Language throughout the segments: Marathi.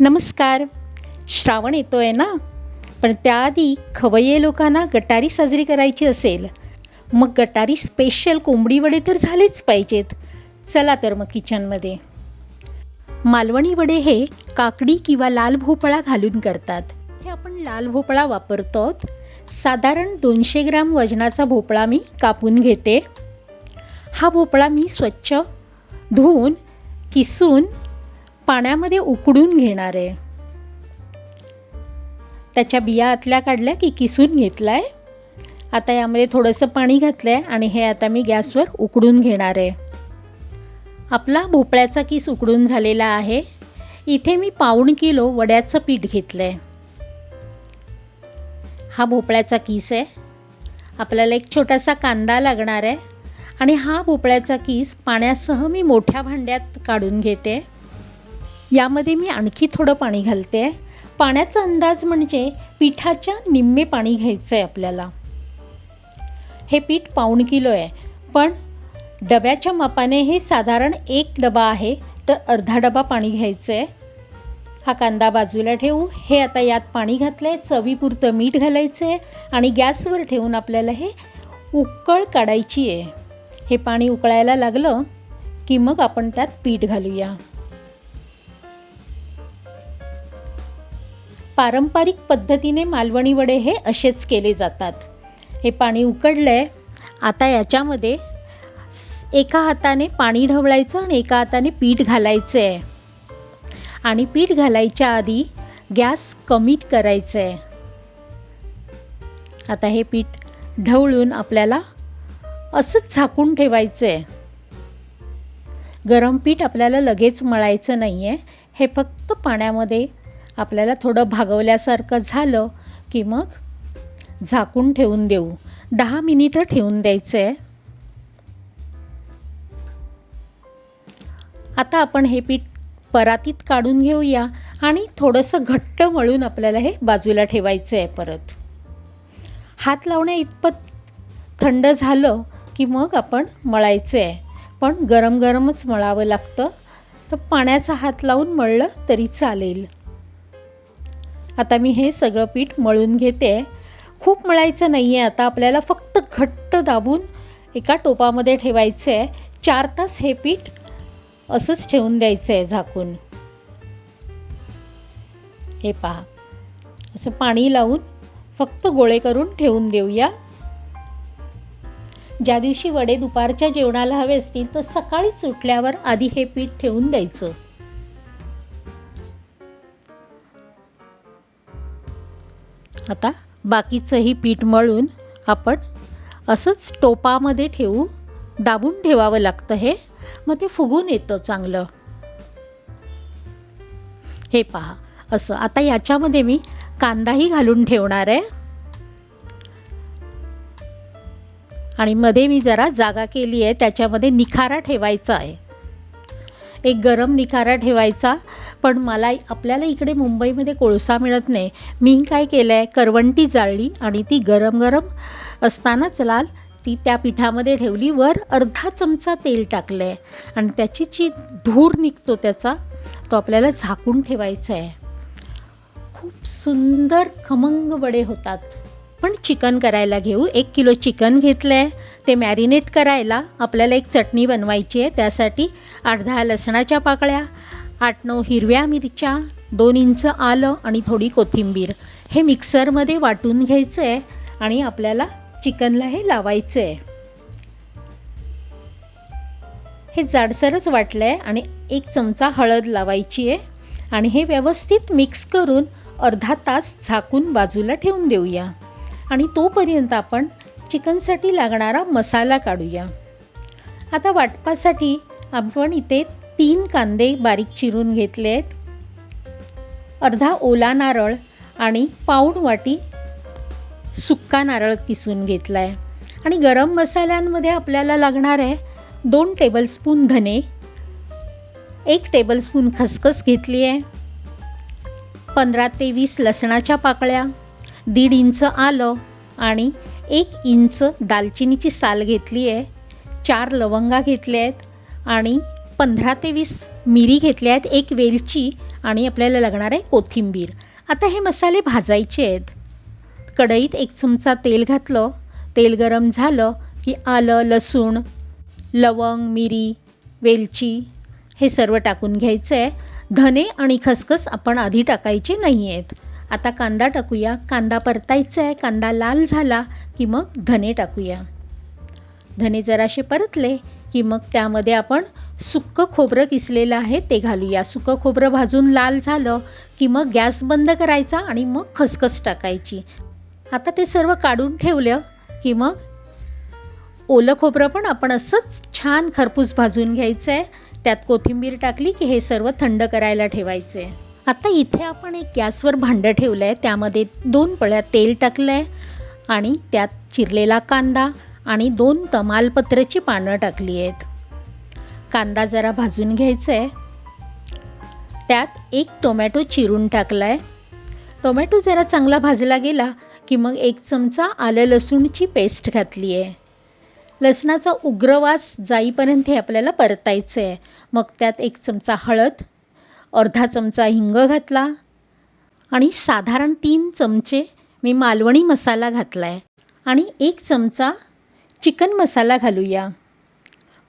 नमस्कार. श्रावण येतो आहे ना? पण त्याआधी खवय्ये लोकांना गटारी साजरी करायची असेल. मग गटारी स्पेशल कोंबडी वडे तर झालेच पाहिजेत. चला तर मग किचनमध्ये मालवणी वडे हे काकडी किंवा लाल भोपळा घालून करतात. हे आपण लाल भोपळा वापरतो साधारण दोनशे ग्राम वजनाचा भोपळा मी कापून घेते. हा भोपळा मी स्वच्छ धुवून किसून पाण्यामध्ये उकडून घेणार आहे. त्याच्या बिया आतल्या काढल्या की किसून घेतला आहे आता यामध्ये थोडंसं पाणी घातलं आहे आणि हे आता मी गॅसवर उकडून घेणार आहे. आपला भोपळ्याचा किस उकडून झालेला आहे. इथे मी पाऊण किलो वड्याचं पीठ घेतलं आहे हा भोपळ्याचा किस आहे. आपल्याला एक छोटासा कांदा लागणार आहे आणि हा भोपळ्याचा किस पाण्यासह मी मोठ्या भांड्यात काढून घेते. यामध्ये मी आणखी थोडं पाणी घालते. पाण्याचा अंदाज म्हणजे पिठाच्या निम्मे पाणी घ्यायचं आहे आपल्याला. हे पीठ पाऊण किलो आहे. पण डब्याच्या मापाने हे साधारण एक डबा आहे तर अर्धा डबा पाणी घ्यायचं आहे हा कांदा बाजूला ठेवू. हे आता यात पाणी घातलं आहे चवीपुरतं मीठ घालायचं आहे आणि गॅसवर ठेवून आपल्याला हे उकळ काढायची आहे. हे पाणी उकळायला लागलं की मग आपण त्यात पीठ घालूया. पारंपरिक पद्धतीने मालवणी वडे हे असेच केले जातात. हे पाणी उकडलं आहे आता याच्यामध्ये एका हाताने पाणी ढवळायचं आणि एका हाताने पीठ घालायचं आहे आणि पीठ घालायच्या आधी गॅस कमी करायचं आहे आता हे पीठ ढवळून आपल्याला असंच झाकून ठेवायचं आहे गरम पीठ आपल्याला लगेच मळायचं नाही आहे हे फक्त पाण्यामध्ये आपल्याला थोडं भागवल्यासारखं झालं की मग झाकून ठेवून देऊ. दहा मिनिटं ठेवून द्यायचं. आहे आता आपण हे पीठ परातीत काढून घेऊया आणि थोडंसं घट्ट मळून आपल्याला हे बाजूला ठेवायचं आहे परत. हात लावण्या इतपत थंड झालं की मग आपण मळायचं आहे पण गरम गरमच मळावं लागतं. तर पाण्याचा हात लावून मळलं तरी चालेल. आता मी हे सगळं पीठ मळून घेते. खूप मळायचं नाही आहे आता आपल्याला फक्त घट्ट दाबून एका टोपामध्ये ठेवायचं. आहे चार तास हे पीठ असंच ठेवून द्यायचं आहे झाकून. हे पहा. असं पाणी लावून फक्त गोळे करून ठेवून देऊया. ज्या दिवशी वडे दुपारच्या जेवणाला हवे असतील तर सकाळीच उठल्यावर आधी हे पीठ ठेवून द्यायचं. आता बाकीचंही पीठ मळून आपण असंच टोपामध्ये ठेवू दाबून ठेवावं लागतं हे. मग ते फुगून येतं चांगलं. हे पहा असं. आता याच्यामध्ये मी कांदाही घालून ठेवणार आहे. आणि मध्ये मी जरा जागा केली आहे त्याच्यामध्ये निखारा ठेवायचा आहे. एक गरम निखारा ठेवायचा. पण मला आपल्याला इकडे मुंबईमध्ये कोळसा मिळत नाही. मी काय केलं आहे करवंटी जाळली आणि ती गरम गरम असतानाच लाल ती त्या पिठामध्ये ठेवली. वर अर्धा चमचा तेल टाकलं आहे आणि त्याची जी धूर निघतो त्याचा तो आपल्याला झाकून ठेवायचा आहे खूप सुंदर खमंग वडे होतात. पण चिकन करायला घेऊ. एक किलो चिकन घेतलं आहे ते मॅरिनेट करायला आपल्याला एक चटणी बनवायची आहे त्यासाठी अर्धा लसणाच्या पाकळ्या आठ नऊ हिरव्या मिरच्या दोन इंच आलं आणि थोडी कोथिंबीर. हे मिक्सरमध्ये वाटून घ्यायचं आहे आणि आपल्याला चिकनला हे लावायचं आहे हे जाडसरच वाटलं आहे आणि एक चमचा हळद लावायची आहे आणि हे व्यवस्थित मिक्स करून अर्धा तास झाकून बाजूला ठेवून देऊया. आणि तोपर्यंत आपण चिकनसाठी लागणारा मसाला काढूया. आता वाटपासाठी आपण इथे तीन कांदे बारीक चिरून घेतले आहेत अर्धा ओला नारळ आणि पाऊण वाटी सुक्का नारळ किसून घेतला आहे आणि गरम मसाल्यांमध्ये आपल्याला लागणार आहे दोन टेबलस्पून धने एक टेबलस्पून खसखस घेतली आहे पंधरा ते वीस लसणाच्या पाकळ्या दीड इंच आलं आणि एक इंच दालचिनीची साल घेतली आहे चार लवंगा घेतल्या आहेत आणि पंधरा ते वीस मिरी घेतल्या आहेत एक वेलची आणि आपल्याला लागणार आहे कोथिंबीर. आता हे मसाले भाजायचे आहेत. कढईत एक चमचा तेल घातलं. तेल गरम झालं की आलं लसूण लवंग मिरी वेलची हे सर्व टाकून घ्यायचं आहे धने आणि खसखस आपण आधी टाकायचे नाही आहेत आता कांदा टाकूया. कांदा परतायचा आहे कांदा लाल झाला की मग धने टाकूया. धने जराशे परतले की मग त्यामध्ये आपण सुक्कं खोबरं किसलेलं आहे ते घालूया. सुकं खोबरं भाजून लाल झालं की मग गॅस बंद करायचा आणि मग खसखस टाकायची. आता ते सर्व काढून ठेवलं की मग ओलं खोबरं पण आपण असंच छान खरपूस भाजून घ्यायचं आहे त्यात कोथिंबीर टाकली की हे सर्व थंड करायला ठेवायचं. आहे आता इथे आपण एक गॅसवर भांडं ठेवलं आहे त्यामध्ये दोन पळ्या तेल टाकलं आहे आणि त्यात चिरलेला कांदा आणि दोन तमालपत्राची पानं टाकली आहेत. कांदा जरा भाजून घ्यायचा आहे त्यात एक टोमॅटो चिरून टाकला आहे टोमॅटो जरा चांगला भाजला गेला की मग एक चमचा आलं लसूणची पेस्ट घातली आहे. लसणाचा उग्रवास जाईपर्यंत हे आपल्याला परतायचं आहे मग त्यात एक चमचा हळद अर्धा चमचा हिंग घातला आणि साधारण तीन चमचे मी मालवणी मसाला घातला आहे आणि एक चमचा चिकन मसाला घालूया.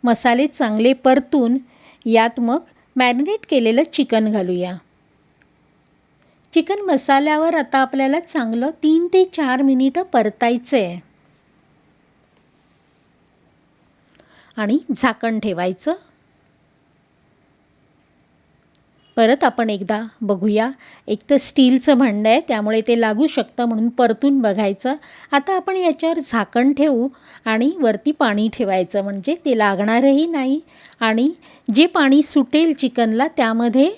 मसाले चांगले परतून यात मग मॅरिनेट केलेलं चिकन घालूया. चिकन मसाल्यावर आता आपल्याला चांगलं तीन ते चार मिनिटं परतायचं आहे आणि झाकण ठेवायचं. परत आपण एकदा बघूया. एक तर स्टीलचं भांडं आहे त्यामुळे ते लागू शकतं म्हणून परतून बघायचं. आता आपण याच्यावर झाकण ठेवू आणि वरती पाणी ठेवायचं म्हणजे ते लागणारही नाही आणि जे पाणी सुटेल चिकनला त्यामध्ये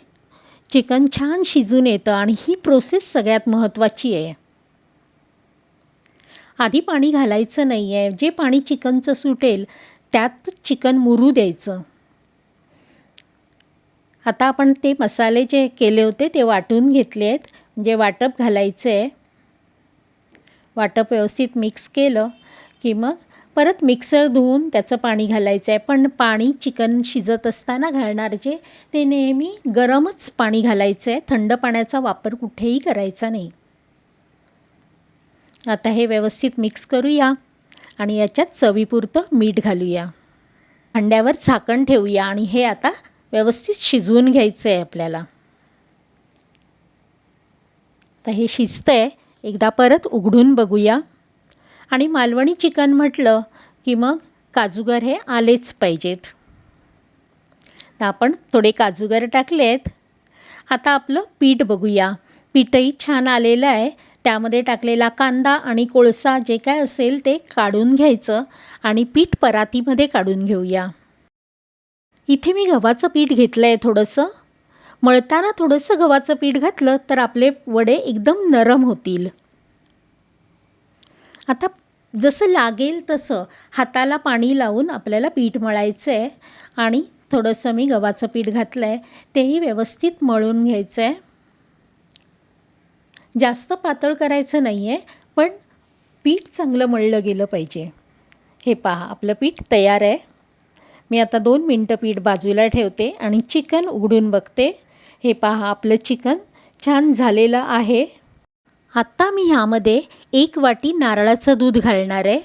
चिकन छान शिजून येतं आणि ही प्रोसेस सगळ्यात महत्त्वाची आहे. आधी पाणी घालायचं नाही आहे जे पाणी चिकनचं सुटेल त्यात चिकन मुरू द्यायचं. आता आपण ते मसाले जे केले होते ते वाटून घेतले आहेत. म्हणजे वाटप घालायचं आहे वाटप व्यवस्थित मिक्स केलं की मग परत मिक्सर धुवून त्याचं पाणी घालायचं आहे. पण पाणी चिकन शिजत असताना घालणार जे ते नेहमी गरमच पाणी घालायचं आहे. थंड पाण्याचा वापर कुठेही करायचा नाही. आता हे व्यवस्थित मिक्स करूया आणि याच्यात चवीपुरतं मीठ घालूया. अंड्यावर झाकण ठेवूया आणि हे आता व्यवस्थित शिजवून घ्यायचं आहे आपल्याला. तर हे शिजतं आहे एकदा परत उघडून बघूया. आणि मालवणी चिकन म्हटलं की मग काजूगर हे आलेच पाहिजेत. तर आपण थोडे काजूगर टाकले आहेत आता आपलं पीठ बघूया. पीठही छान आलेलं आहे. त्यामध्ये टाकलेला कांदा आणि कोळसा जे काय असेल ते काढून घ्यायचं. आणि पीठ परातीमध्ये काढून घेऊया. इथे मी गव्हाचं पीठ घेतलं आहे थोडंसं. मळताना थोडंसं गव्हाचं पीठ घातलं तर आपले वडे एकदम नरम होतील. आता जसं लागेल तसं हाताला पाणी लावून आपल्याला पीठ मळायचं आहे आणि थोडंसं मी गव्हाचं पीठ घातलं आहे तेही व्यवस्थित मळून घ्यायचं आहे जास्त पातळ करायचं नाही आहे पण पीठ चांगलं मळलं गेलं पाहिजे. हे पहा आपलं पीठ तयार आहे. मी आता दोन मिनटं पीठ बाजूला ठेवते आणि चिकन उघडून बघते. हे पहा आपलं चिकन छान झालेलं आहे. आत्ता मी ह्यामध्ये एक वाटी नारळाचं दूध घालणार आहे.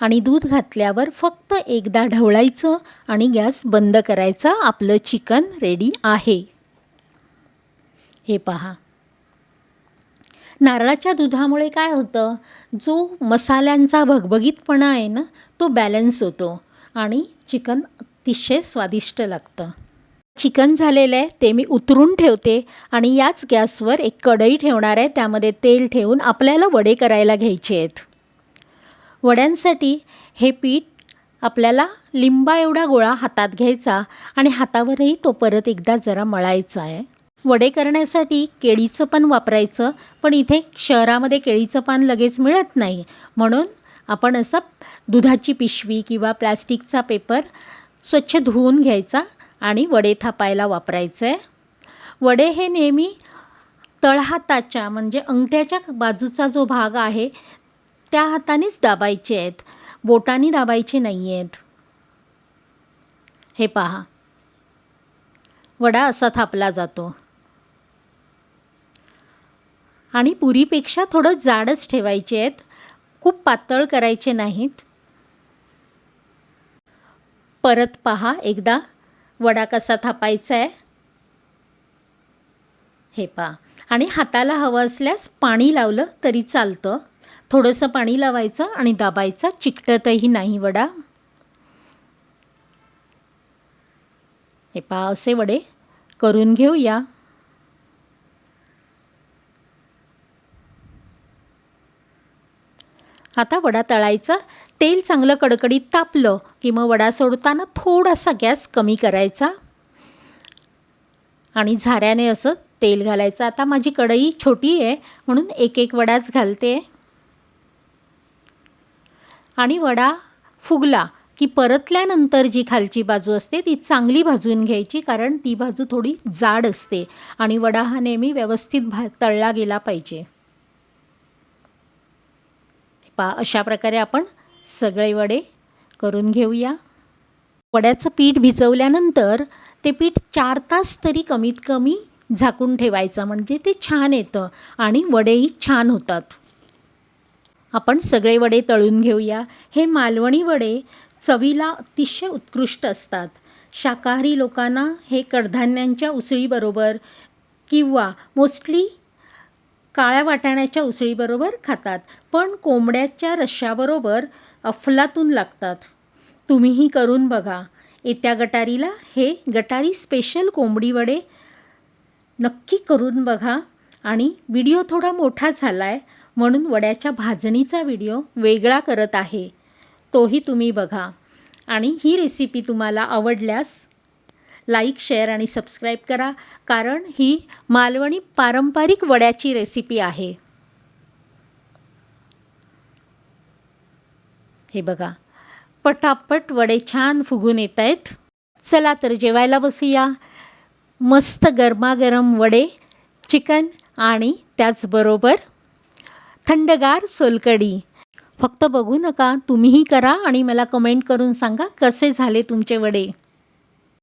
आणि दूध घातल्यावर फक्त एकदा ढवळायचं आणि गॅस बंद करायचा. आपलं चिकन रेडी आहे. हे पहा. नारळाच्या दुधामुळे काय होतं? जो मसाल्यांचा भगभगीतपणा आहे ना तो बॅलन्स होतो. आणि चिकन अतिशय स्वादिष्ट लागतं. चिकन झालेलं आहे ते मी उतरून ठेवते आणि याच गॅसवर एक कढई ठेवणार आहे त्यामध्ये तेल ठेवून आपल्याला वडे करायला घ्यायचे आहेत. वड्यांसाठी हे पीठ आपल्याला लिंबा एवढा गोळा हातात घ्यायचा आणि हातावरही तो परत एकदा जरा मळायचा आहे. वडे करण्यासाठी केळीचं पण वापरायचं पण इथे शहरामध्ये केळीचं पान लगेच मिळत नाही. म्हणून आपण असं दुधाची पिशवी किंवा प्लॅस्टिकचा पेपर स्वच्छ धुवून घ्यायचा आणि वडे थापायला वापरायचं. आहे वडे हे नेहमी तळहाताच्या म्हणजे अंगठ्याच्या बाजूचा जो भाग आहे त्या हातानेच दाबायचे आहेत. बोटाने दाबायचे नाही आहेत. हे पहा. वडा असा थापला जातो. आणि पुरीपेक्षा थोडं जाडच ठेवायचे आहेत. खूप पातळ करायचे नाहीत. परत पहा एकदा. वडा कसा थापायचा आहे हे पहा. आणि हाताला हवं असल्यास पाणी लावलं तरी चालतं. थोडंसं पाणी लावायचं आणि दाबायचा. चिकटतही नाही वडा. हे पहा असे वडे. करून घेऊया. आता वडा तळायचा. तेल चांगलं कडकडीत तापलं की मग वडा सोडताना थोडासा गॅस कमी करायचा. आणि झाऱ्याने असं तेल घालायचं. आता माझी कढई छोटी आहे म्हणून एक एक वडाच घालते. आणि वडा फुगला की परतल्यानंतर जी खालची बाजू असते ती चांगली भाजून घ्यायची कारण ती बाजू थोडी जाड असते. आणि वडा हा नेहमी व्यवस्थित भा तळला गेला पाहिजे. पा अशा प्रकारे आपण सगळे वडे करून घेऊया. वड्याचं पीठ भिजवल्यानंतर ते पीठ चार तास तरी कमीत कमी झाकून ठेवायचं म्हणजे ते छान येतं आणि वडेही छान होतात. आपण सगळे वडे तळून घेऊया. हे मालवणी वडे चवीला अतिशय उत्कृष्ट असतात. शाकाहारी लोकांना हे कडधान्यांच्या उसळीबरोबर किंवा मोस्टली काळ्या वाटाण्याच्या उसळीबरोबर खातात पण कोंबड्याच्या रश्श्याबरोबर अफलातून लागतात. तुम्हीही करून बघा. येत्या गटारीला हे गटारी स्पेशल कोंबडी वडे नक्की करून बघा. आणि व्हिडिओ थोडा मोठा झाला आहे म्हणून वड्याच्या भाजणीचा व्हिडिओ वेगळा करत आहे. तोही तुम्ही बघा. आणि ही रेसिपी तुम्हाला आवडल्यास लाईक शेअर आणि सबस्क्राईब करा कारण ही मालवणी पारंपरिक वड्याची रेसिपी आहे. हे बघा पटापट वडे छान फुगून येत आहेत. चला तर जेवायला बसूया. मस्त गरमागरम वडे चिकन आणि त्याचबरोबर थंडगार सोलकडी फक्त बघू नका तुम्हीही करा आणि मला कमेंट करून सांगा कसे झाले तुमचे वडे.